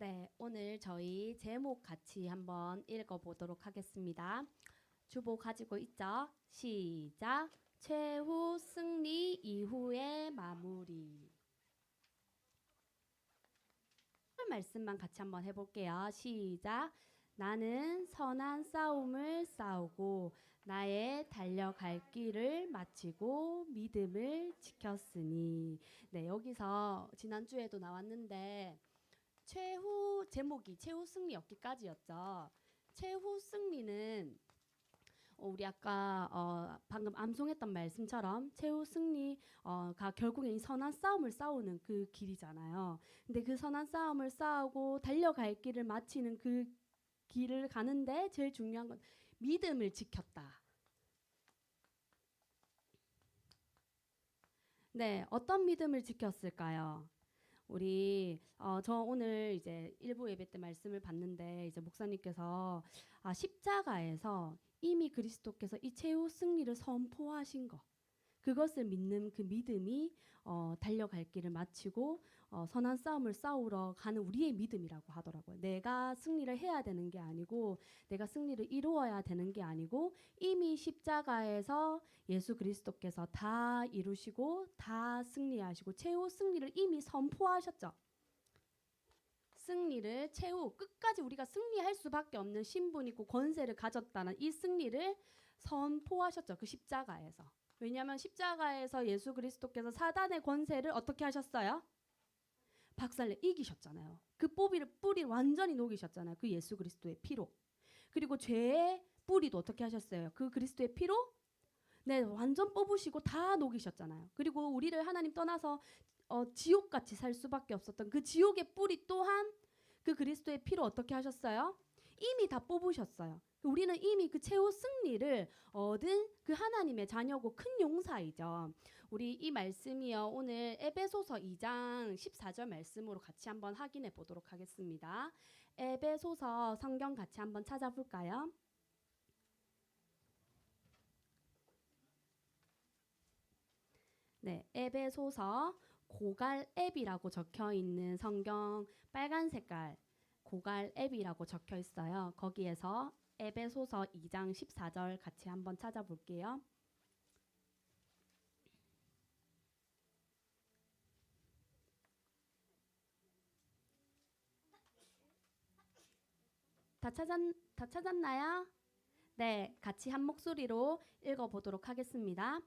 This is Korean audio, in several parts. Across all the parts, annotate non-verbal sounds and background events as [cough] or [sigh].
네, 오늘 저희 제목 같이 한번 읽어보도록 하겠습니다. 주보 가지고 있죠? 시작. 최후 승리 이후의 마무리. 그 말씀만 같이 한번 해볼게요. 시작. 나는 선한 싸움을 싸우고 나의 달려갈 길을 마치고 믿음을 지켰으니. 네, 여기서 지난주에도 나왔는데 최후 제목이 최후 승리 얻기까지였죠. 최후 승리는 어, 우리 아까 어, 방금 암송했던 말씀처럼 최후 승리가 결국엔 이 선한 싸움을 싸우는 그 길이잖아요. 근데 그 선한 싸움을 싸우고 달려갈 길을 마치는 그 길을 가는데 제일 중요한 건 믿음을 지켰다. 네, 어떤 믿음을 지켰을까요? 우리 어, 저 오늘 이제 일부 예배 때 말씀을 봤는데 이제 목사님께서 아, 십자가에서 이미 그리스도께서 이 최후 승리를 선포하신 것 그것을 믿는 그 믿음이 어, 달려갈 길을 마치고 어, 선한 싸움을 싸우러 가는 우리의 믿음이라고 하더라고요. 내가 승리를 해야 되는 게 아니고 내가 승리를 이루어야 되는 게 아니고 이미 십자가에서 예수 그리스도께서 다 이루시고 다 승리하시고 최후 승리를 이미 선포하셨죠. 승리를 최후 끝까지 우리가 승리할 수밖에 없는 신분이고 권세를 가졌다는 이 승리를 선포하셨죠. 그 십자가에서. 왜냐하면 십자가에서 예수 그리스도께서 사단의 권세를 어떻게 하셨어요? 박살내 이기셨잖아요. 그 뿌리를 뿌리 완전히 녹이셨잖아요. 그 예수 그리스도의 피로. 그리고 죄의 뿌리도 어떻게 하셨어요? 그 그리스도의 피로 네, 완전 뽑으시고 다 녹이셨잖아요. 그리고 우리를 하나님 떠나서 어, 지옥같이 살 수밖에 없었던 그 지옥의 뿌리 또한 그 그리스도의 피로 어떻게 하셨어요? 이미 다 뽑으셨어요. 우리는 이미 그 최후 승리를 얻은 그 하나님의 자녀고 큰 용사이죠. 우리 이 말씀이요. 오늘 에베소서 2장 14절 말씀으로 같이 한번 확인해 보도록 하겠습니다. 에베소서 성경 같이 한번 찾아볼까요? 네, 에베소서 고갈 앱이라고 적혀 있는 성경 빨간 색깔 고갈 앱이라고 적혀 있어요. 거기에서 에베소서 2장 14절 같이 한번 찾아볼게요. 다 찾았 다 찾았나요? 네, 같이 한 목소리로 읽어 보도록 하겠습니다.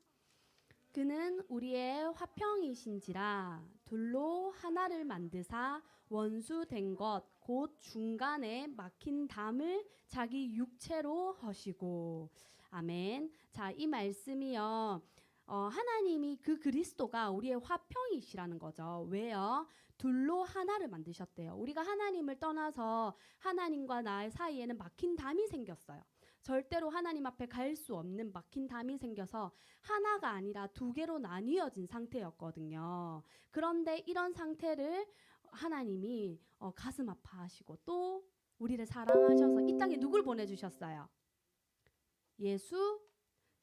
그는 우리의 화평이신지라 둘로 하나를 만드사 원수 된것 곧 중간에 막힌 담을 자기 육체로 하시고 아멘. 자, 이 말씀이요. 어, 하나님이 그 그리스도가 우리의 화평이시라는 거죠. 왜요? 둘로 하나를 만드셨대요. 우리가 하나님을 떠나서 하나님과 나의 사이에는 막힌 담이 생겼어요. 절대로 하나님 앞에 갈 수 없는 막힌 담이 생겨서 하나가 아니라 두 개로 나뉘어진 상태였거든요. 그런데 이런 상태를 하나님이 어, 가슴 아파하시고 또 우리를 사랑하셔서 이 땅에 누굴 보내주셨어요? 예수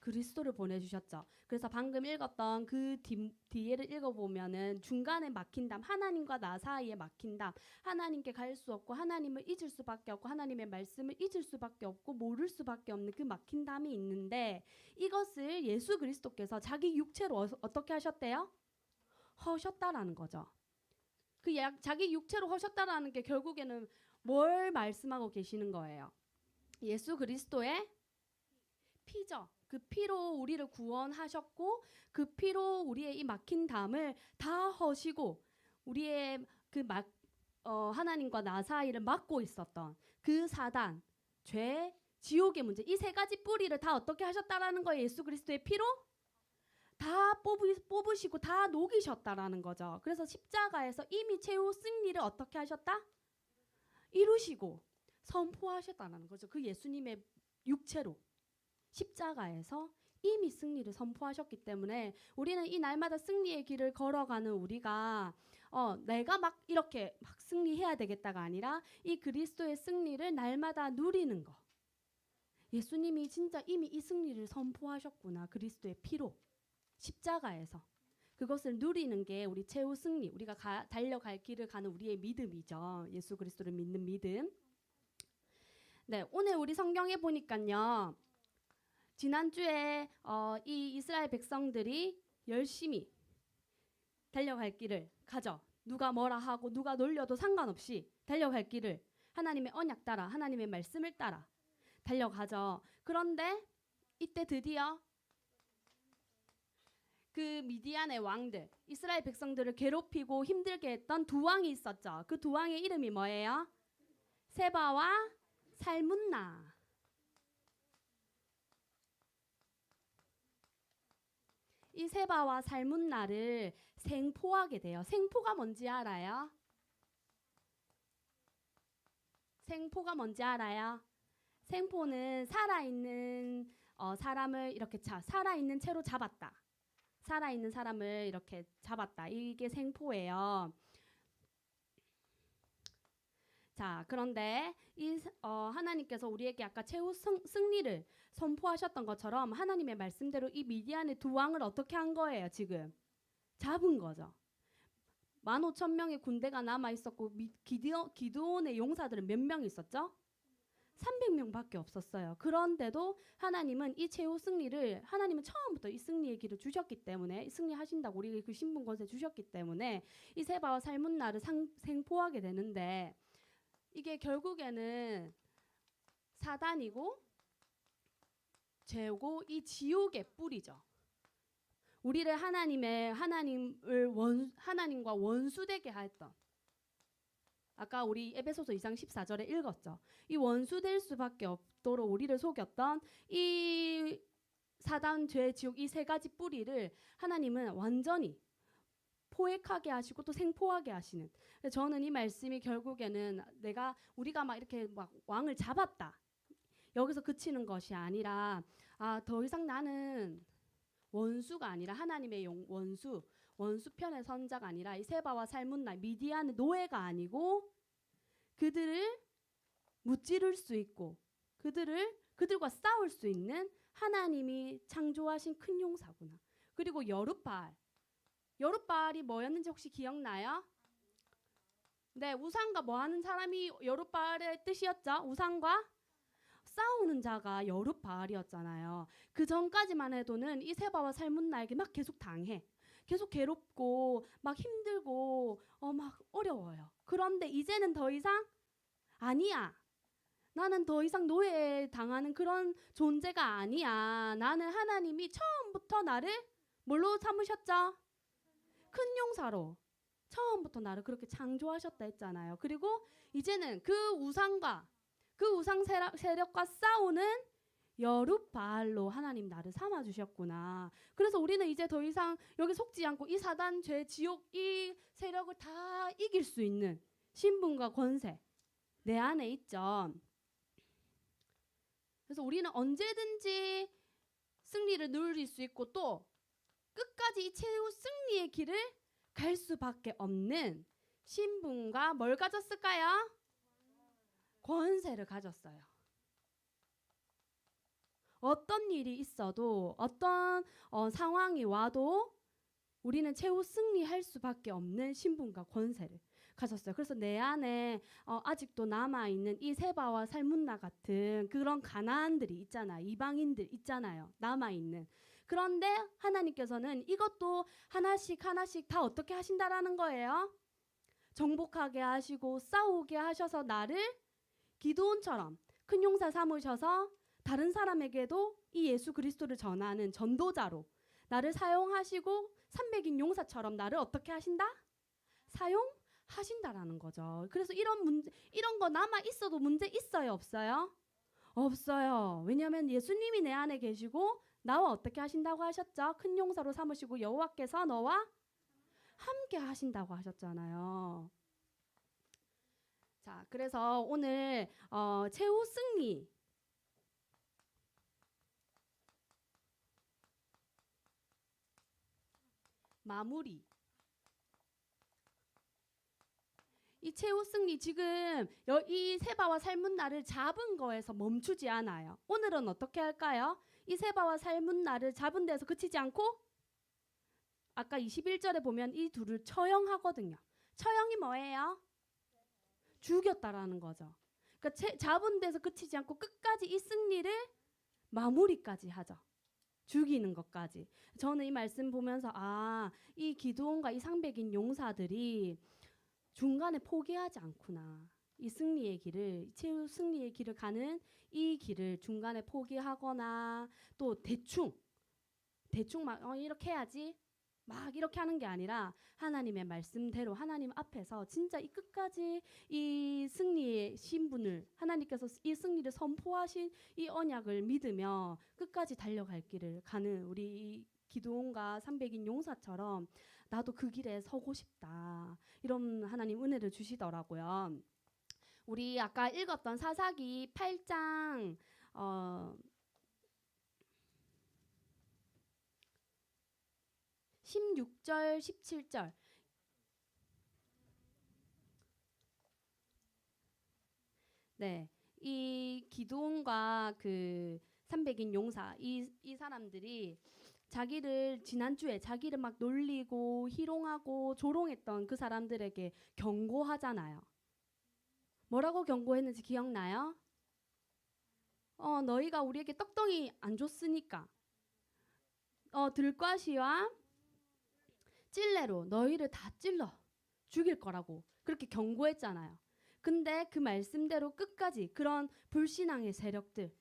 그리스도를 보내주셨죠. 그래서 방금 읽었던 그 뒤, 뒤에를 읽어보면은 중간에 막힌 담, 하나님과 나 사이에 막힌 담, 하나님께 갈 수 없고 하나님을 잊을 수밖에 없고 하나님의 말씀을 잊을 수밖에 없고 모를 수밖에 없는 그 막힌 담이 있는데 이것을 예수 그리스도께서 자기 육체로 어, 어떻게 하셨대요? 허셨다라는 거죠. 그 약, 자기 육체로 허셨다라는 게 결국에는 뭘 말씀하고 계시는 거예요? 예수 그리스도의 피죠. 그 피로 우리를 구원하셨고 그 피로 우리의 이 막힌 담을 다 허시고 우리의 그 막, 어, 하나님과 나 사이를 막고 있었던 그 사단, 죄, 지옥의 문제 이 세 가지 뿌리를 다 어떻게 하셨다라는 거예요. 예수 그리스도의 피로 다 뽑으, 뽑으 시고 다 녹이셨다라는 거죠. 그래서 십자가에서 이미 최후 승리를 어떻게 하셨다? 이루시고 선포하셨다는 거죠. 그 예수님의 육체로 십자가에서 이미 승리를 선포하셨기 때문에 우리는 이 날마다 승리의 길을 걸어가는 우리가 어, 내가 막 이렇게 막 승리해야 되겠다가 아니라 이 그리스도의 승리를 날마다 누리는 거. 예수님이 진짜 이미 이 승리를 선포하셨구나. 그리스도의 피로 십자가에서. 그것을 누리는 게 우리 최후 승리, 우리가 가- 달려갈 길을 가는 우리의 믿음이죠. 예수 그리스도를 믿는 믿음. 네, 오늘 우리 성경에 보니까요. 지난주에 어, 이 이스라엘 백성들이 열심히 달려갈 길을 가죠. 누가 뭐라 하고 누가 놀려도 상관없이 달려갈 길을 하나님의 언약 따라 하나님의 말씀을 따라 달려가죠. 그런데 이때 드디어 그 미디안의 왕들 이스라엘 백성들을 괴롭히고 힘들게 했던 두 왕이 있었죠. 그 두 왕의 이름이 뭐예요? 세바와 살문나. 이 세바와 살문나를 생포하게 돼요. 생포가 뭔지 알아요? 생포가 뭔지 알아요? 생포는 살아있는 어, 사람을 이렇게 자, 살아있는 채로 잡았다. 살아있는 사람을 이렇게 잡았다. 이게 생포예요. 자, 그런데 이 어, 하나님께서 우리에게 아까 최후 승, 승리를 선포하셨던 것처럼 하나님의 말씀대로 이 미디안의 두 왕을 어떻게 한 거예요, 지금? 잡은 거죠. 만 오천 명의 군대가 남아 있었고 기드온의 용사들은 몇 명 있었죠? 300명밖에 없었어요. 그런데도 하나님은 이 최후 승리를 하나님은 처음부터 이 승리의 길을 주셨기 때문에 이 승리하신다고 우리에게 그 신분 권세 주셨기 때문에 이 세바와 살문나를 상, 생포하게 되는데 이게 결국에는 사단이고 죄고 이 지옥의 뿌리죠. 우리를 하나님의 하나님을 원 하나님과 원수되게 했던 아까 우리 에베소서 2장 14절에 읽었죠. 이 원수 될 수밖에 없도록 우리를 속였던 이 사단 죄 지옥 이 세 가지 뿌리를 하나님은 완전히 포획하게 하시고 또 생포하게 하시는. 저는 이 말씀이 결국에는 내가 우리가 막 이렇게 막 왕을 잡았다. 여기서 그치는 것이 아니라 아 더 이상 나는 원수가 아니라 하나님의 용, 원수 원수 편의 선자가 아니라 이 세바와 살문나 미디안의 노예가 아니고 그들을 무찌를 수 있고 그들을 그들과 싸울 수 있는 하나님이 창조하신 큰 용사구나. 그리고 여룻발 여룻발이 뭐였는지 혹시 기억나요? 네, 우상과 뭐 하는 사람이 여룻발의 뜻이었죠? 우상과 싸우는 자가 여룻바알이었잖아요. 그 전까지만 해도는 이 세바와 살문나에게 막 계속 당해. 계속 괴롭고 막 힘들고 어 막 어려워요. 그런데 이제는 더 이상 아니야. 나는 더 이상 노예 당하는 그런 존재가 아니야. 나는 하나님이 처음부터 나를 뭘로 삼으셨죠? 큰 용사로. 처음부터 나를 그렇게 창조하셨다 했잖아요. 그리고 이제는 그 우상과 그 우상 세력과 싸우는 여룻바알로 하나님 나를 삼아 주셨구나. 그래서 우리는 이제 더 이상 여기 속지 않고 이 사단 죄 지옥 이 세력을 다 이길 수 있는 신분과 권세 내 안에 있죠. 그래서 우리는 언제든지 승리를 누릴 수 있고 또 끝까지 이 최후 승리의 길을 갈 수밖에 없는 신분과 뭘 가졌을까요? 권세를 가졌어요. 어떤 일이 있어도 어떤 어, 상황이 와도 우리는 최후 승리할 수밖에 없는 신분과 권세를 가졌어요. 그래서 내 안에 어, 아직도 남아 있는 이 세바와 살문나 같은 그런 가나안들이 있잖아, 이방인들 있잖아요, 남아 있는. 그런데 하나님께서는 이것도 하나씩 하나씩 다 어떻게 하신다라는 거예요. 정복하게 하시고 싸우게 하셔서 나를 기도원처럼 큰 용사 삼으셔서 다른 사람에게도 이 예수 그리스도를 전하는 전도자로 나를 사용하시고 300인 용사처럼 나를 어떻게 하신다? 사용하신다라는 거죠. 그래서 이런 문제 이런 거 남아 있어도 문제 있어요, 없어요? 없어요. 왜냐하면 예수님이 내 안에 계시고 나와 어떻게 하신다고 하셨죠? 큰 용사로 삼으시고 여호와께서 너와 함께 하신다고 하셨잖아요. 자, 그래서 오늘 어, 최후 승리 마무리 이 최후 승리 지금 여- 이 세바와 삶은 나를 잡은 거에서 멈추지 않아요. 오늘은 어떻게 할까요? 이 세바와 삶은 나를 잡은 데서 그치지 않고 아까 21절에 보면 이 둘을 처형하거든요. 처형이 뭐예요? 죽였다라는 거죠. 그러니까 채- 잡은 데서 그치지 않고 끝까지 이 승리를 마무리까지 하죠. 죽이는 것까지. 저는 이 말씀 보면서 아, 이 기도원과 이 상백인 용사들이 중간에 포기하지 않구나. 이 승리의 길을 최후 승리의 길을 가는 이 길을 중간에 포기하거나 또 대충 대충 막 어, 이렇게 해야지 막 이렇게 하는 게 아니라 하나님의 말씀대로 하나님 앞에서 진짜 이 끝까지 이 승리의 신분을 하나님께서 이 승리를 선포하신 이 언약을 믿으며 끝까지 달려갈 길을 가는 우리 이 기도원과 삼백인 용사처럼 나도 그 길에 서고 싶다 이런 하나님 은혜를 주시더라고요. 우리 아까 읽었던 사사기 8장 어 16절 17절 네. 이 기도원과 그 300인 용사 이, 이 사람들이 자기를 지난주에 자기를 막 놀리고 희롱하고 조롱했던 그 사람들에게 경고하잖아요. 뭐라고 경고했는지 기억나요? 어, 너희가 우리에게 떡덩이 안 줬으니까 어, 들과시와 찔레로 너희를 다 찔러 죽일 거라고 그렇게 경고했잖아요. 근데 그 말씀대로 끝까지 그런 불신앙의 세력들,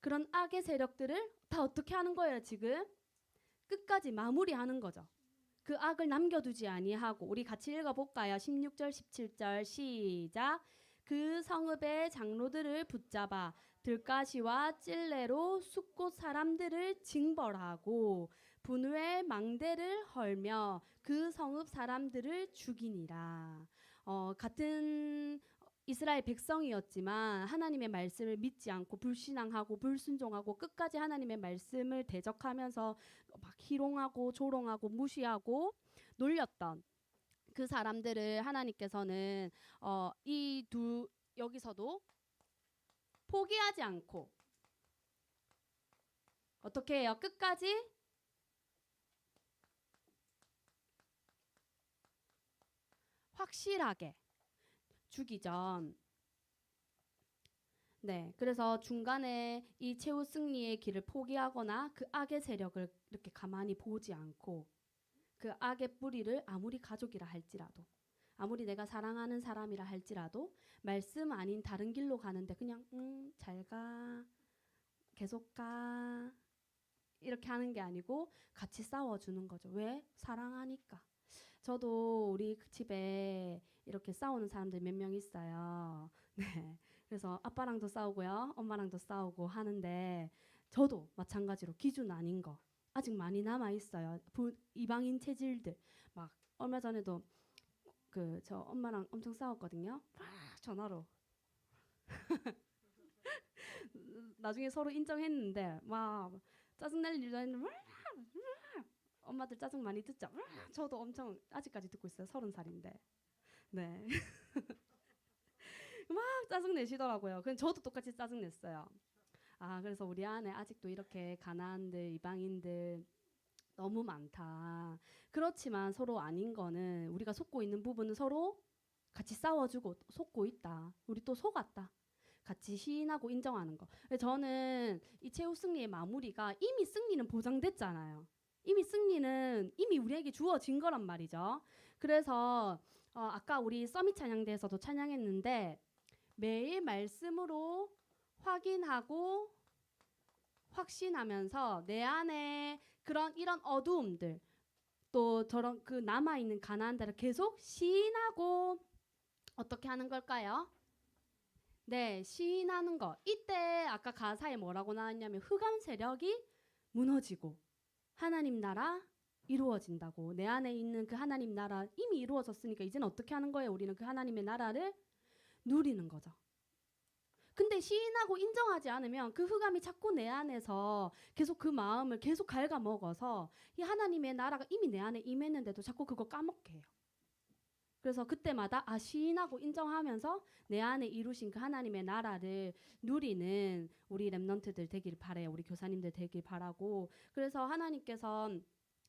그런 악의 세력들을 다 어떻게 하는 거예요, 지금? 끝까지 마무리하는 거죠. 그 악을 남겨두지 아니하고 우리 같이 읽어볼까요? 16절, 17절 시작. 그 성읍의 장로들을 붙잡아 들가시와 찔레로 숫곳 사람들을 징벌하고 분우의 망대를 헐며 그 성읍 사람들을 죽이니라. 어, 같은 이스라엘 백성이었지만 하나님의 말씀을 믿지 않고 불신앙하고 불순종하고 끝까지 하나님의 말씀을 대적하면서 막 희롱하고 조롱하고 무시하고 놀렸던 그 사람들을 하나님께서는 어, 이 두 여기서도 포기하지 않고 어떻게 해요? 끝까지 확실하게 죽이죠. 네, 그래서 중간에 이 최후 승리의 길을 포기하거나 그 악의 세력을 이렇게 가만히 보지 않고 그 악의 뿌리를 아무리 가족이라 할지라도 아무리 내가 사랑하는 사람이라 할지라도 말씀 아닌 다른 길로 가는데 그냥 음, 잘 가. 계속 가. 이렇게 하는 게 아니고 같이 싸워 주는 거죠. 왜? 사랑하니까. 저도 우리 그 집에 이렇게 싸우는 사람들 몇 명 있어요. [laughs] 네. 그래서 아빠랑도 싸우고요. 엄마랑도 싸우고 하는데 저도 마찬가지로 기준 아닌 거 아직 많이 남아 있어요. 부, 이방인 체질들 막 얼마 전에도 그 저 엄마랑 엄청 싸웠거든요. 막 전화로. [laughs] 나중에 서로 인정했는데 막 짜증날 일도 아닌데 엄마들 짜증 많이 듣죠. 저도 엄청 아직까지 듣고 있어요. 서른 살인데. 네. [laughs] 막 짜증 내시더라고요. 그냥 저도 똑같이 짜증 냈어요. 아 그래서 우리 안에 아직도 이렇게 가난한들 이방인들 너무 많다. 그렇지만 서로 아닌 거는 우리가 속고 있는 부분은 서로 같이 싸워주고 속고 있다. 우리 또 속았다. 같이 시인하고 인정하는 거. 근데 저는 이 최후 승리의 마무리가 이미 승리는 보장됐잖아요. 이미 승리는 이미 우리에게 주어진 거란 말이죠. 그래서 어, 아까 우리 서밋 찬양대에서도 찬양했는데 매일 말씀으로 확인하고 확신하면서 내 안에 그런 이런 어두움들 또 저런 그 남아 있는 데를 계속 시인하고 어떻게 하는 걸까요? 네, 시인하는 거. 이때 아까 가사에 뭐라고 나왔냐면 흑암 세력이 무너지고 하나님 나라 이루어진다고. 내 안에 있는 그 하나님 나라 이미 이루어졌으니까 이제는 어떻게 하는 거예요? 우리는 그 하나님의 나라를 누리는 거죠. 근데 시인하고 인정하지 않으면 그 흑암이 자꾸 내 안에서 계속 그 마음을 계속 갉아먹어서 이 하나님의 나라가 이미 내 안에 임했는데도 자꾸 그거 까먹게 해요. 그래서 그때마다 아 시인하고 인정하면서 내 안에 이루신 그 하나님의 나라를 누리는 우리 랩넌트들 되길 바래요. 우리 교사님들 되길 바라고. 그래서 하나님께서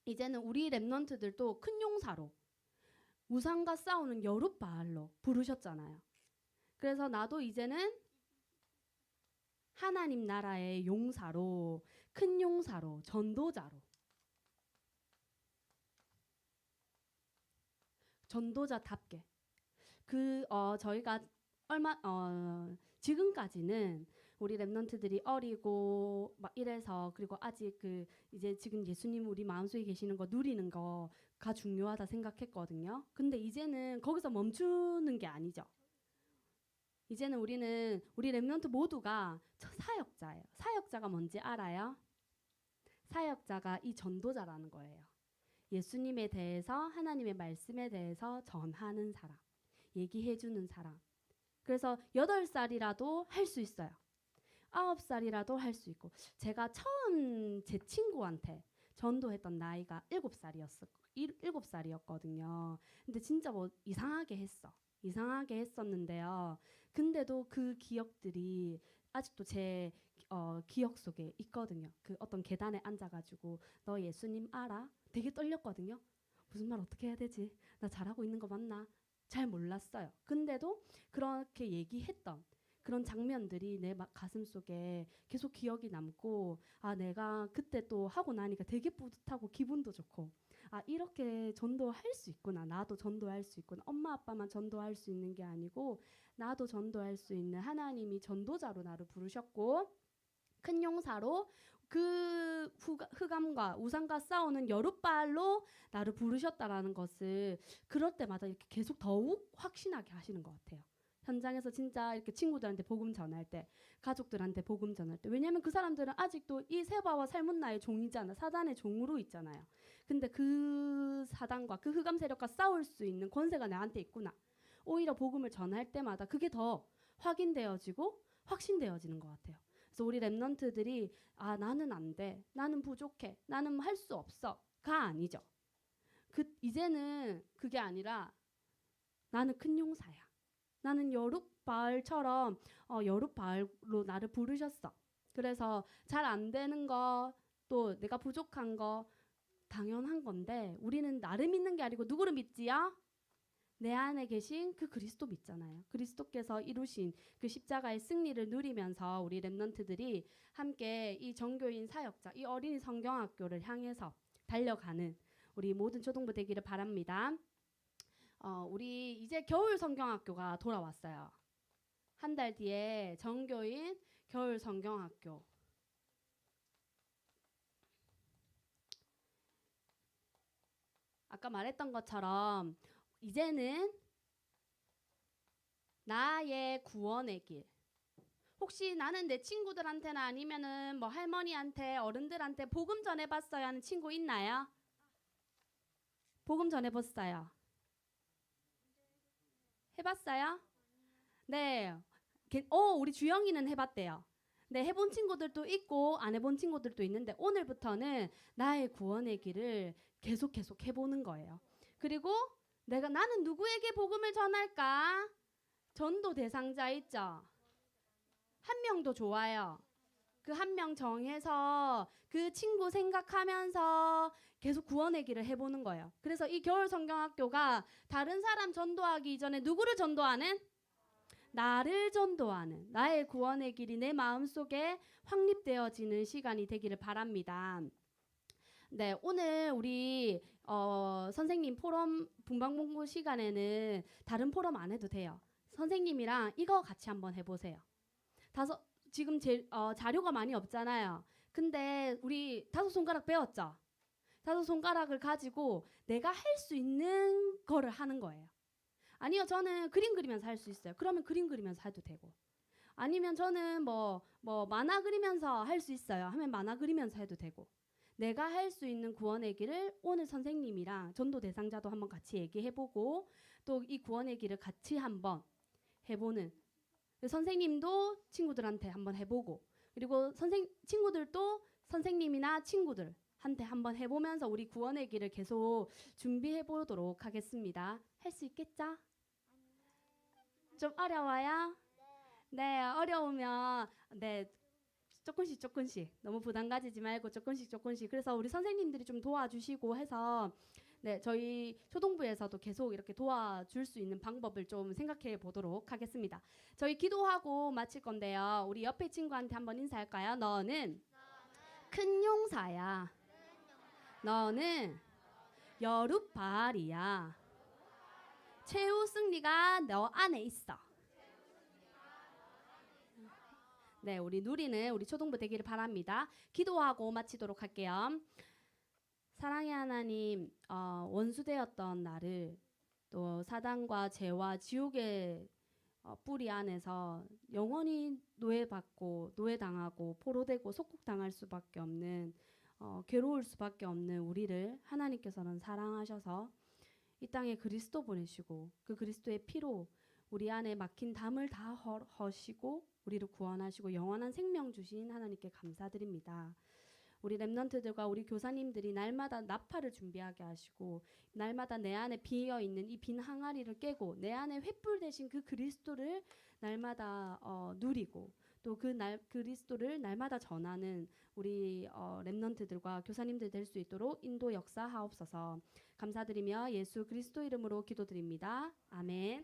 이제는 우리 랩넌트들도 큰 용사로 우상과 싸우는 여룻바알로 부르셨잖아요. 그래서 나도 이제는 하나님 나라의 용사로 큰 용사로 전도자로 전도자답게 그 어 저희가 얼마 어 지금까지는 우리 랩런트들이 어리고 막 이래서 그리고 아직 그 이제 지금 예수님 우리 마음속에 계시는 거 누리는 거가 중요하다 생각했거든요. 근데 이제는 거기서 멈추는 게 아니죠. 이제는 우리는 우리 랩런트 모두가 저 사역자예요. 사역자가 뭔지 알아요? 사역자가 이 전도자라는 거예요. 예수님에 대해서 하나님의 말씀에 대해서 전하는 사람, 얘기해 주는 사람. 그래서 여덟 살이라도 할 수 있어요. 아홉 살이라도 할 수 있고 제가 처음 제 친구한테 전도했던 나이가 일곱 살이었어. 일- 일곱 살이었거든요. 근데 진짜 뭐 이상하게 했어. 이상하게 했었는데요. 근데도 그 기억들이 아직도 제 어, 기억 속에 있거든요. 그 어떤 계단에 앉아가지고 너 예수님 알아? 되게 떨렸거든요. 무슨 말 어떻게 해야 되지? 나 잘하고 있는 거 맞나? 잘 몰랐어요. 근데도 그렇게 얘기했던 그런 장면들이 내 마- 가슴 속에 계속 기억이 남고 아 내가 그때 또 하고 나니까 되게 뿌듯하고 기분도 좋고 아 이렇게 전도할 수 있구나 나도 전도할 수 있구나 엄마 아빠만 전도할 수 있는 게 아니고 나도 전도할 수 있는 하나님이 전도자로 나를 부르셨고 큰 용사로 그 흑암과 우상과 싸우는 여룻발로 나를 부르셨다라는 것을 그럴 때마다 이렇게 계속 더욱 확신하게 하시는 것 같아요. 현장에서 진짜 이렇게 친구들한테 복음 전할 때, 가족들한테 복음 전할 때, 왜냐하면 그 사람들은 아직도 이 세바와 삶은 나의 종이잖아, 사단의 종으로 있잖아요. 근데 그 사단과 그 흑암 세력과 싸울 수 있는 권세가 나한테 있구나. 오히려 복음을 전할 때마다 그게 더 확인되어지고 확신되어지는 것 같아요. 그래서 우리 랩넌트들이 아 나는 안 돼, 나는 부족해, 나는 할 수 없어가 아니죠. 그 이제는 그게 아니라 나는 큰 용사야. 나는 여룻바알처럼 어, 여룻바알로 나를 부르셨어. 그래서 잘 안 되는 거 또 내가 부족한 거 당연한 건데 우리는 나를 믿는 게 아니고 누구를 믿지요? 내 안에 계신 그 그리스도 믿잖아요. 그리스도께서 이루신 그 십자가의 승리를 누리면서 우리 랩넌트들이 함께 이 정교인 사역자, 이 어린이 성경학교를 향해서 달려가는 우리 모든 초등부 되기를 바랍니다. 어, 우리 이제 겨울 성경학교가 돌아왔어요. 한 달 뒤에 정교인 겨울 성경학교. 아까 말했던 것처럼 이제는 나의 구원의 길. 혹시 나는 내 친구들한테나 아니면은 뭐 할머니한테 어른들한테 복음 전해봤어요 하는 친구 있나요? 복음 전해봤어요. 해봤어요? 네. 게- 어, 우리 주영이는 해봤대요. 네, 해본 친구들도 있고 안 해본 친구들도 있는데 오늘부터는 나의 구원의 길을 계속 계속 해보는 거예요. 그리고 내가 나는 누구에게 복음을 전할까? 전도 대상자 있죠. 한 명도 좋아요. 그 한 명 정해서 그 친구 생각하면서 계속 구원의 길을 해보는 거예요. 그래서 이 겨울 성경학교가 다른 사람 전도하기 이전에 누구를 전도하는? 나를 전도하는 나의 구원의 길이 내 마음 속에 확립되어지는 시간이 되기를 바랍니다. 네, 오늘 우리 어, 선생님 포럼 분방공부 시간에는 다른 포럼 안 해도 돼요. 선생님이랑 이거 같이 한번 해보세요. 다섯 지금 제, 어, 자료가 많이 없잖아요. 근데 우리 다섯 손가락 배웠죠? 다섯 손가락을 가지고 내가 할 수 있는 거를 하는 거예요. 아니요, 저는 그림 그리면서 할 수 있어요. 그러면 그림 그리면서 해도 되고. 아니면 저는 뭐, 뭐, 만화 그리면서 할 수 있어요. 하면 만화 그리면서 해도 되고. 내가 할 수 있는 구원의 길을 오늘 선생님이랑 전도 대상자도 한번 같이 얘기해보고 또 이 구원의 길을 같이 한번 해보는 선생님도 친구들한테 한번 해보고 그리고 선생 친구들도 선생님이나 친구들한테 한번 해보면서 우리 구원의 길을 계속 준비해 보도록 하겠습니다. 할 수 있겠죠? 좀 어려워요? 네, 어려우면 네 조금씩 조금씩 너무 부담 가지지 말고 조금씩 조금씩 그래서 우리 선생님들이 좀 도와주시고 해서 네 저희 초동부에서도 계속 이렇게 도와줄 수 있는 방법을 좀 생각해 보도록 하겠습니다. 저희 기도하고 마칠 건데요. 우리 옆에 친구한테 한번 인사할까요? 너는 큰 용사야. 너는 여룻바알이야. 최후 승리가 너 안에 있어. 네, 우리 누리는 우리 초동부 되기를 바랍니다. 기도하고 마치도록 할게요. 사랑의 하나님, 어, 원수되었던 나를 또 사단과 죄와 지옥의 어, 뿌리 안에서 영원히 노예받고 노예당하고 포로되고 속국당할 수밖에 없는 어, 괴로울 수밖에 없는 우리를 하나님께서는 사랑하셔서 이 땅에 그리스도 보내시고 그 그리스도의 피로 우리 안에 막힌 담을 다 허- 허시고 우리를 구원하시고 영원한 생명 주신 하나님께 감사드립니다. 우리 렘넌트들과 우리 교사님들이 날마다 나팔을 준비하게 하시고 날마다 내 안에 비어 있는 이 빈 항아리를 깨고 내 안에 횃불 대신 그 그리스도를 날마다 어, 누리고 또 그 날 그리스도를 날마다 전하는 우리 어, 렘넌트들과 교사님들 될 수 있도록 인도 역사하옵소서 감사드리며 예수 그리스도 이름으로 기도드립니다. 아멘.